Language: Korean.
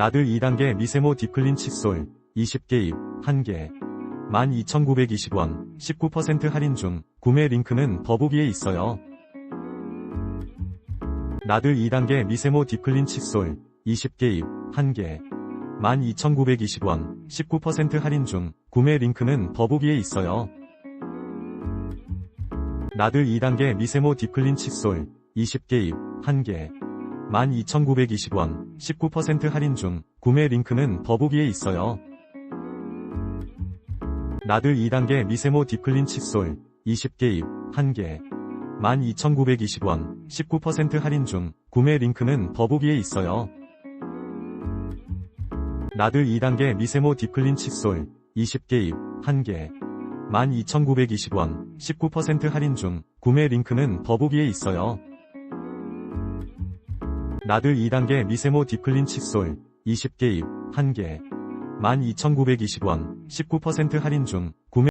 나들 2단계 미세모 딥클린 칫솔 20개 입 1개 12,920원 19% 할인 중 구매 링크는 더보기에 있어요. 나들 2단계 미세모 딥클린 칫솔 20개 입 1개 12,920원 19% 할인 중 구매 링크는 더보기에 있어요. 나들 2단계 미세모 딥클린 칫솔 20개 입 1개 12,920원 19% 할인 중 구매 링크는 더보기에 있어요. 나들 2단계 미세모 딥클린 칫솔 20개 입 1개 12,920원 19% 할인 중 구매 링크는 더보기에 있어요. 나들 2단계 미세모 딥클린 칫솔 20개 입 1개 12,920원 19% 할인 중 구매 링크는 더보기에 있어요. 나들 2단계 미세모 딥클린 칫솔 20개 입 1개. 12,920원 19% 할인 중 구매